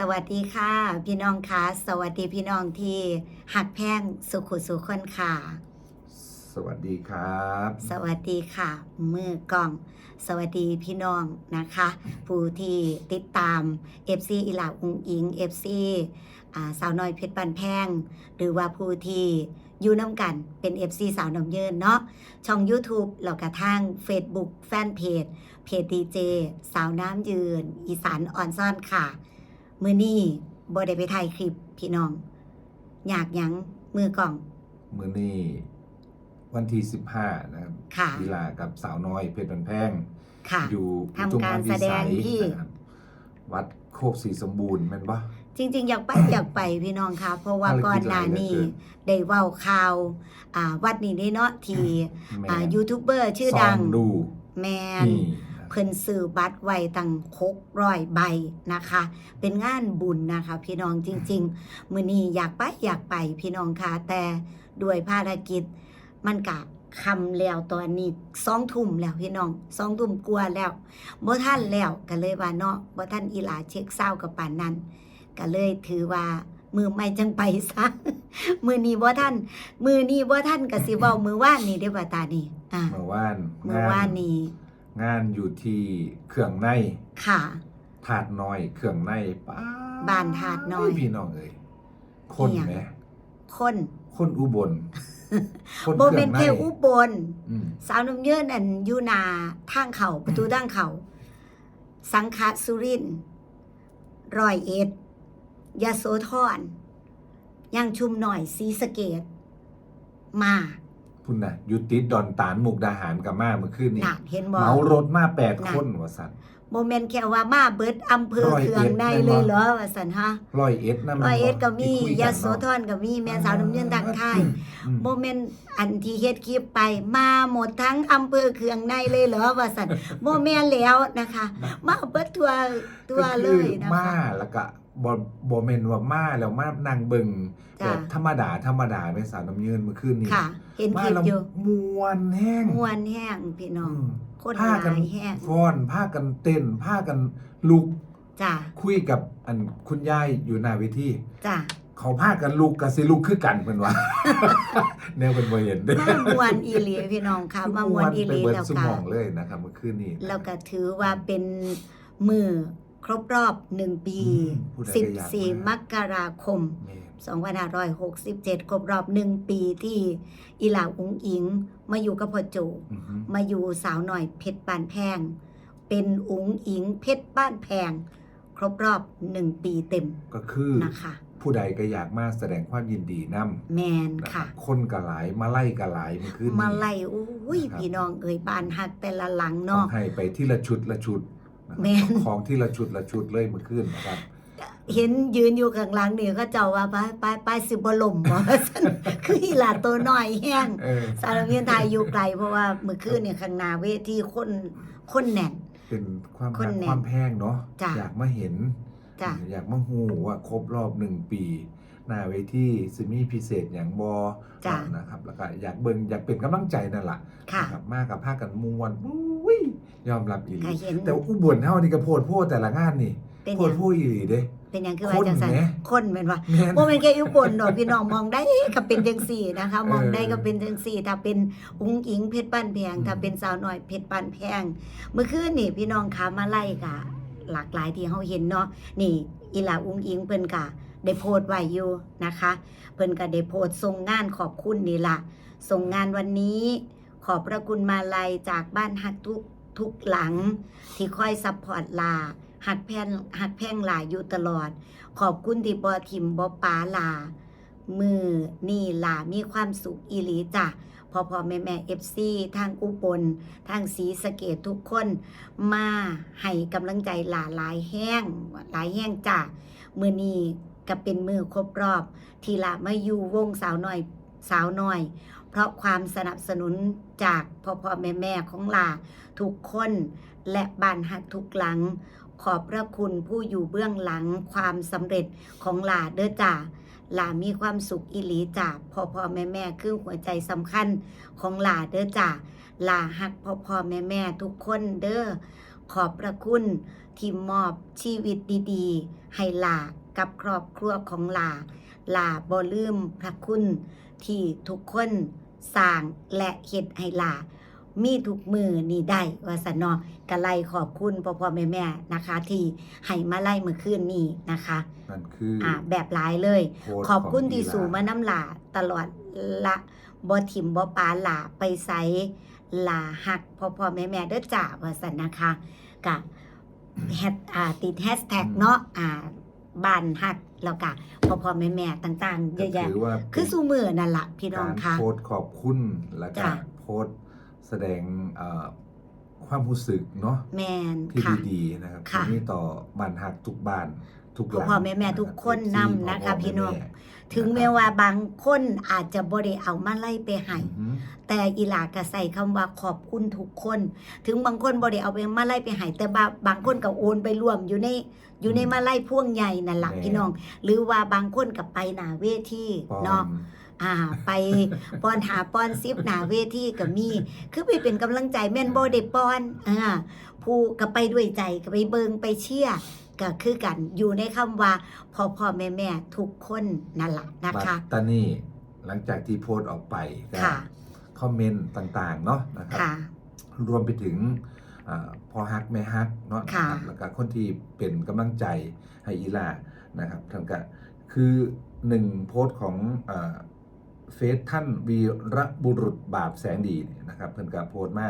สวัสดีค่ะ พี่น้องคะสวัสดีพี่น้องที่หักแพงสุขุสุขคนค่ะ สวัสดีครับ สวัสดีค่ะ มือกล้อง สวัสดีพี่น้องนะคะ ผู้ที่ติดตาม FC อิหลาอุงอิง FC อ่าสาวน้อยเพชรปันแพง หรือว่าผู้ที่อยู่น้ำกันเป็น FC สาวน้ำเยินเนาะช่อง YouTube แล้วก็ทาง Facebook แฟนเพจเพจดีเจสาวน้ำยืน อีสานอ่อนซ่อนค่ะ มือนี้บ่ได้ไปถ่ายคลิปพี่น้อง อยากหยังมือกล่อง มือนี้วันที่15นะครับค่ะ กีฬากับสาวน้อยเพชรบันแพง ค่ะ อยู่ทำการแสดงที่นะครับวัดโคกศรีสมบูรณ์แม่นปะ จริง ๆ อยากไป อยากไปพี่น้องค่ะเพราะว่าภารกิจก่อนหน้านี้หลายเหลือเกิได้เว้าข่าวอ่าวัดนี้ได้เนาะที่แม่อ่ายูทูบเบอร์ชื่อดังซดูแมน นี่ เพิ่นซื้อบัตรไว้ตั้งคกร้อยใบนะคะ เป็นงานบุญนะคะ พี่น้องจริง ๆ มื้อนี้อยากไปอยากไปพี่น้องค่ะแต่ด้วยภารกิจมันกะคำแล้วตอนนี้สองทุ่มแล้วพี่น้องสองทุ่มกลัวาแล้วบ่ท่านแล้วก็เลยว่าเนาะบ่ท่านอีหลาเช็คเศร้ากับปานนั้นก็เลยถือว่ามือไม่จังไปซะมือนี้บ่ท่าน มือนี้บ่ท่านก็สิเว้ามือว่านนี่เด้อว่าตานี่อ่าเมื่อวานมือว่านนี่ งานอยู่ที่เครื่องในค่ะ ถาดน้อยเครื่องในป้าบ้านถาดน้อย พี่น้องเอ้ยคนอิหยังไหมคนคนอุบลคนบ่เครื่เป็อนงในแค่อุบลอืมสาวน้ำเยินอันอยู่หนาทางเขาประตูทางเขา สังขะสุรินทร์ร้อยเอ็ดยาโสธรยังชุมหน่อยสีสะเกตมา พุ่นน่ะอยู่ติดดอนตานมุกดาหารกับมาเมื่อคืนนี้หนาเห็นบ่ เหมารถมาแปดน่ะ คนว่าสัน โมเมนต์แค่ว่ามาเบิดอำเภอร้อยเคืเอ็องดในแม่นบ่เลยเหรอว่าสันฮะร้อยเอ็ดนะมันร้อยเอ็ดก็มีที่คุยากันโสเนาะธรก็มีแม่สาวน้ำเยินทางไทยอืม โมเมนต์อันที่เฮ็ดคลิปไปมาหมดทั้งอำเภอเคืองในเลยเหรอว่าสันโมเมนต์แล้วนะคะ มาเบิดทัวตัวเลยนะก็คือมาคะ แล้วก็ บ่บ่แม่นว่ามาแล้วมานั่งเบิ่งจ้ะ แบบธรรมดาธรรมดาแม่สาวน้ำยืนเมื่อคืนนี้ค่ะ เห็นคมาลิปแล้วอยู่มวนแห้งมวนแห้งพี่น้องอืมคนหพากัลายแห้งฟ้อนพากันเต้นพากันลุกจ้ะคุยกับอันคุณยายอยู่หน้าเวทีจ้ะเขาพากันลุกก็สิลุกคือกันเพิ่นว่า แนวเพิ่นบ่เห็นเด้ มามวนอีหลีพี่น้องค่ะมามวนอีหลีไปเบิดแล้วสก็มองเลยนะครับเมื่อคืนนี้แล้วก็ถือว่าเป็นมือ ครบรอบหนึ่งปีอืมผู้ใดก็อยากมา 14 มกราคม แม่2567 ครบรอบหนึ่งปีที่อีหลาอุงอิง มาอยู่กับพ่อโจ อือฮึมาอยู่สาวหน่อยเพชรบ้านแพง เป็นอุงอิงเพชรบ้านแพง ครบรอบหนึ่งปีเต็มก็คือนะคะ ผู้ใดก็อยากมาแสดงความยินดีนำแมนนะค่ะ คนก็หลายมาไล่ก็หลายเมื่อคืนนี้มาไล่อุ้ยนะครับพี่น้องเอ่ยบ้านหักแต่ละหลังต้อเนาะงให้ไปที่ละชุดละชุดนะครับ แม่น ของที่ละชุดละชุดเลยเมื่อคืนนะครับเห็นยืนอยู่ข้างหลังนี่ก็เจ้าว่าไปไปไปสิบลมบ่ซั่นคืออีหลาตัวน้อยแห้ง เออสารเมียนไทยอยู่ไกลเพราะว่าเมื่อคืนเนี่ยข้างหน้าเวทีคนคนแน่น เป็นความคนรักแน่ความแพงเนาะจ้ะอยากมาเห็น จ้ะ อยากมาหูว่าครบรอบหนึ่งปี หน้าเวทีซิมีพิเศษอย่างบอจ้ะนะครับแล้วก็อยากเบิ่งอยากเป็นกำลังใจนั่นแหละค่ะนะครับมากกับภาคกันมวนอุ้ยยอมรับอีหลีค่ะเห็น แต่อุบลเท่านี่ก็โพดโพดแต่ละงานนี่เป็นโพหดยังโพดอีหลีเด้ เป็นหยังคือว่าจังซั่นคนแหม คนแม่นว่า แม่นบ่แม่นแค่อยู่บนดอกพี่น้องมองได้ก็เป็นจังซี่นะคะ มองเออได้ก็เป็นจังซี่ถ้าเป็นอุ้งอิงเพชรบ้านแพงอืมถ้าเป็นสาวน้อยเพชรบ้านแพง เมื่อคืนนี่พี่น้องคะมาไล่กะ หลากหลายที่เฮาเห็นเนาะนี่อีหลาอุ้งอิงเพิ่นกะ ได้โพสต์ไว้อยู่นะคะ เพิ่นก็ได้โพสต์ส่งงานขอบคุณนี่ล่ะส่งงานวันนี้ ขอบพระคุณมาลัยจากบ้านฮักทุกทุกหลัง ที่คอยซัพพอร์ตลาหักแพงหักแพงหลาอยู่ตลอด ขอบคุณที่บอทิมบอปาลา มือนี่ลามีความสุขอีหลีจ้ะพอพอแม่แม่เอฟซีทางอุบลทางสีสะเกตทุกคน มาให้กำลังใจหลาหลายแห้งหลายแห้งจ้ะ มือนี้ก็เป็นมือครบรอบ ทีลามาอยู่วงสาวน้อยสาวน้อย เพราะความสนับสนุนจากพ่อพ่อแม่แม่ของลาทุกคนและบ้านหักทุกหลัง ขอบพระคุณผู้อยู่เบื้องหลังความสำเร็จของหลาเด้อจ่าหลามีความสุขอิหลีจ่าพ่อพ่อแม่แม่คือหัวใจสำคัญของหลาเด้อจ่าหลาหักพ่อพ่อแม่แม่ทุกคนเด้อ ขอบพระคุณที่มอบชีวิตดีๆ ให้หลากับครอบครัวของหลาหลาบ่ลืมพระคุณ ที่ทุกคนสร้างและเฮ็ดให้หลามีทุกมือนี่ได้ว่าสนเนาะกะไลขอบคุณพ่อพ่อแม่แม่ๆนะคะ ที่ให้มาไล่เมื่อคืนนี้นะคะนั่นคือออ่าแบบหลายเลยโพสต์ขอบคุณของที่อีหลาสู่มาน้ำหลาตลอดละบ่ถิ่มบ่ปาหลาไปไสห ลาหักพ่อพ่อแม่แม่ๆเด้อจ้าว่าสันนะคะกะแฮดอ่าติดแฮชแท็กเนาะอ่าบ้านหักแล้วก็พ่อพ่อแม่แม่ๆต่างๆเยก็อะแยะถือว่าเป็นคือสู่มือนั่นล่ะพี่น้องการค่ะโพสต์ขอบคุณแล้วก็จ้ะโพสต์แสดงเอ่อความรู้สึกเนาะแมนที่ค่ะดีๆนะครับค่ะที่มีต่อบ้านหักทุกบ้าน ทุกหพ่อลังพ่อแม่แม่ทุกคนนะนำรับนะคะพ่พี่น้องแม่ถึงแม้ว่าบางคนอาจจะบ่ได้เอามาไล่ไปให้อือหือแต่อีหลาก็ใส่คำว่าขอบคุณทุกคน ถึงบางคนบ่ได้เอาไปมาไล่ไปให้แต่บาบางคนก็โอนไปรวมอยู่ในอยู่ในมาไล่พ่วงใหญ่นั่นล่ะพี่น้อง หรือว่าบางคนก็ไปหน้าเวทีปอเนาะมอ่าไปป้อนหาป้อนซิปหน้าเวทีก็มี คือไปเป็นกำลังใจแม่นบ่ได้ป้อนอ่าผู้ก็ไปด้วยใจก็ไปเบิงไปเชียร์ ก็คือกันอยู่ในคำว่าพ่อพ่อแม่แม่ทุกคนนั่นล่ะนะคะบัดตานี่หลังจากที่โพสต์ออกไปก็ค่ะคอมเมนต์ต่างๆ เนาะนะครับค่ะรวมไปถึงอาพอฮักแม่ฮักเนาะค่ะนะครับแล้วก็คนที่เป็นกำลังใจให้อีหลานะครับท่านก็คือหนึ่งโพสต์ของอาเฟซท่านวีระบุรุษบาปแสงดีเนี่ยนะครับเพิ่นก็โพสต์มา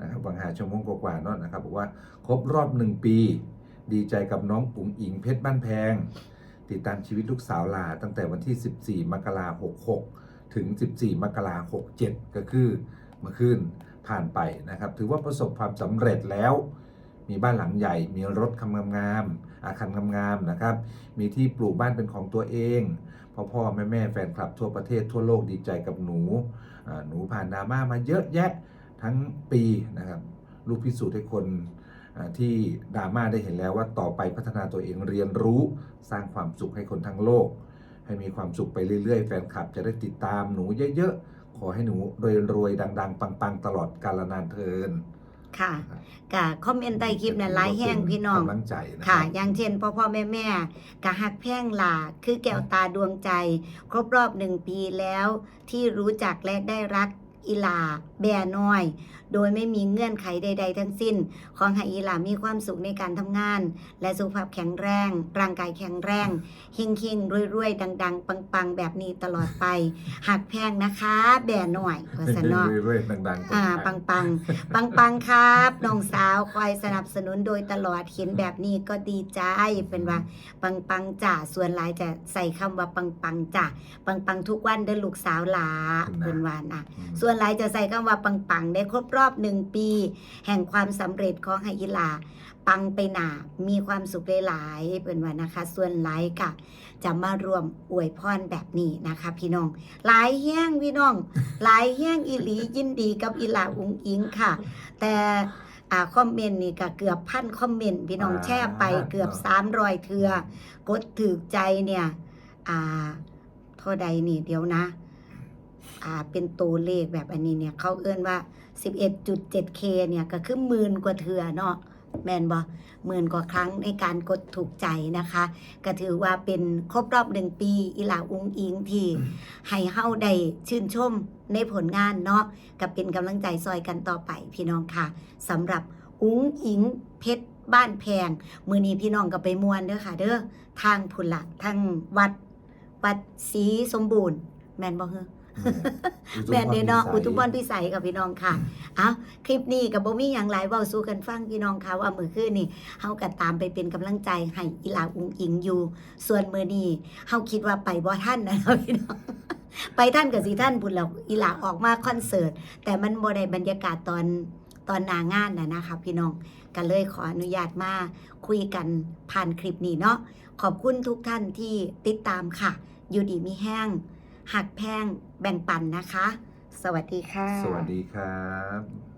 นะครับบางหาชั่วโมงกว่าๆเนาะนะครับบอกว่าครบรอบหนึ่งปี ดีใจกับน้องอุ๋งอิงเพชรบ้านแพง ติดตามชีวิตลูกสาวลาตั้งแต่วันที่ 14 มกราคม 66 ถึง 14 มกราคม 67 ก็คือเมื่อคืนผ่านไปนะครับ ถือว่าประสบความสำเร็จแล้ว มีบ้านหลังใหญ่ มีรถคำงามๆอาคารงามๆนะครับ มีที่ปลูกบ้านเป็นของตัวเองพ่อพ่อแม่แม่แฟนคลับทั่วประเทศทั่วโลกดีใจกับหนู หนูผ่านดราม่ามาเยอะแยะทั้งปีนะครับ ลูกพิสูจน์ให้คน ที่ดราม่าได้เห็นแล้วว่าต่อไปพัฒนาตัวเองเรียนรู้สร้างความสุขให้คนทั้งโลก ให้มีความสุขไปเรื่อยๆ แฟนคลับจะได้ติดตามหนูเยอะๆ ขอให้หนูรวยๆดัง ๆ ปังๆ ตลอดกาลนานเทินค่ะกะคอมเมนต์ใต้คลิปเนี่ยหลายแห้งพี่น้องกำลังใจนะค่ะรับอย่างเช่นพ่อพ่อแม่แม่กะหักแพ่งหลาคือแก้วตาดวงใจ ครบรอบหนึ่งปีแล้วที่รู้จักและได้รัก อีหลาแบน้อย โดยไม่มีเงื่อนไขใด ๆ ทั้งสิ้น ขอให้อีหลามีความสุขในการทำงาน และสุขภาพแข็งแรง ร่างกายแข็งแรงเฮงเฮงๆรวยๆ ดัง ๆ ปัง ๆ แบบนี้ตลอดไป หักแพงนะคะ แบน้อยว่าซะเนาะเรื่อยๆดังๆอ่าปังปังปังปังๆครับน้องสาวคอยสนับสนุนโดยตลอดเห็นแบบนี้ก็ดีใจเป็นว่าปังปังๆจ่าส่วนหลายจะใส่คำว่าปังปังๆจ่าปังปังๆทุกวันเด้อลูกสาวหลาเป็นว่านะอืมส่วนหลายจะใส่คำว่าปังปังๆ ได้ครบรอบหนึ่งปี แห่งความสำเร็จของไฮอิลา ปังไปหนามีความสุขหลายๆเป็นว่านะคะ ส่วนหลายกะจะมารวมอวยพรแบบนี้นะคะ พี่น้อง หลายแห้งพี่น้อง หลายแห้งอีหลียินดีกับอีหลาอุงอิงค่ะ แต่อ่าคอมเมนต์นี่ก็เกือบพันคอมเมนต์พี่น้องแช่ไปเกือบ300เทือกดถือใจเนี่ย อ่าเท่าใดนี่เดี๋ยวนะ อ่าเป็นตัวเลขแบบอันนี้เนี่ยเขาเอื้อนว่า 11.7k เนี่ยก็คือหมื่นกว่าเทือเนาะแมนบอหมื่นกว่าครั้งในการกดถูกใจนะคะ ก็ถือว่าเป็นครบรอบหนึ่งปีอีหลาอุงอิงที่ให้เฮาได้ชื่นชมในผลงานเนาะกับเป็นกำลังใจซอยกันต่อไปพี่น้องค่ะสำหรับอุงอิงเพชรบ้านแพง มือนี้พี่น้องก็ไปมวนเด้อค่ะ เด้อทางพุนละทางวัด วัดศรีสมบูรณ์ แมนบ่เฮอ แม่นเด้เนาะอุทุมพรพิสัยกับพี่น้องค่ะเอาคลิปนี้กับบ่มีอย่างหลายเว้าสู้กันฟังพี่น้องค่ะว่ามื้อคืนนี่เฮาก็ตามไปเป็นกำลังใจให้อีหลาอุงอิงอยู่ ส่วนมื้อนี้เฮาคิดว่าไปบ่ทันนะเนาะพี่น้องไปท่านกับสิท่านพุ่นแล้วอีหลาออกมาคอนเสิร์ต แต่มันบ่ได้บรรยากาศตอนตอนหนางานน่ะนะคะพี่น้องก็เลยขออนุญาตมาคุยกันผ่านคลิปนี้เนาะขอบคุณทุกท่านที่ติดตามค่ะ อยู่ดีมีแห้งหักแพง แบ่งปันนะคะ สวัสดีค่ะ สวัสดีครับ